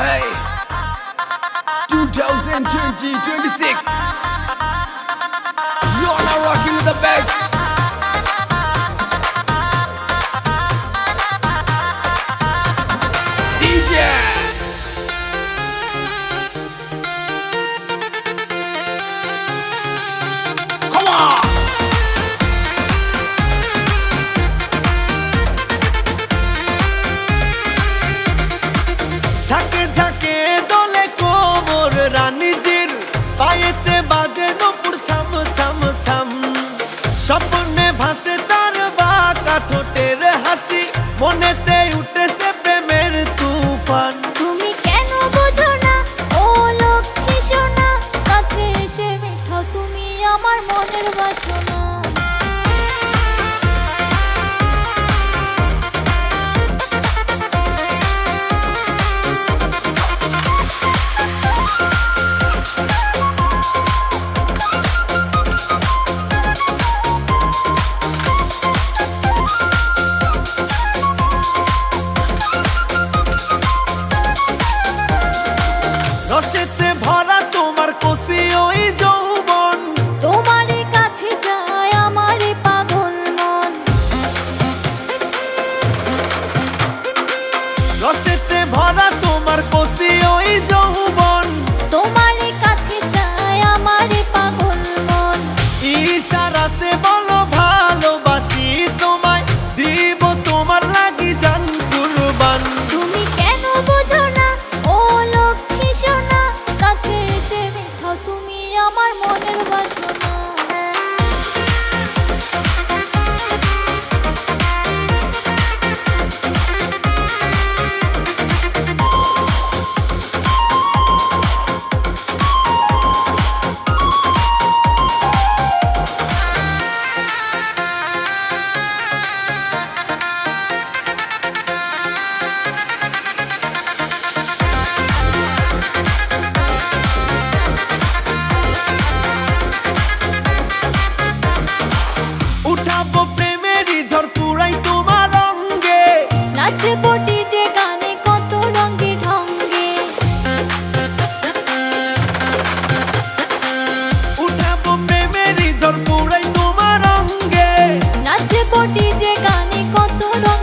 Hey. 2026 থাকে দলে কোমর রানিজির পায়েতে বাজে নপুর ছাম ছাম ছাম। স্বপ্নে ভাসে তার বা কাঠোটের হাসি মনেতে উঠে নিজে গানে কত রকম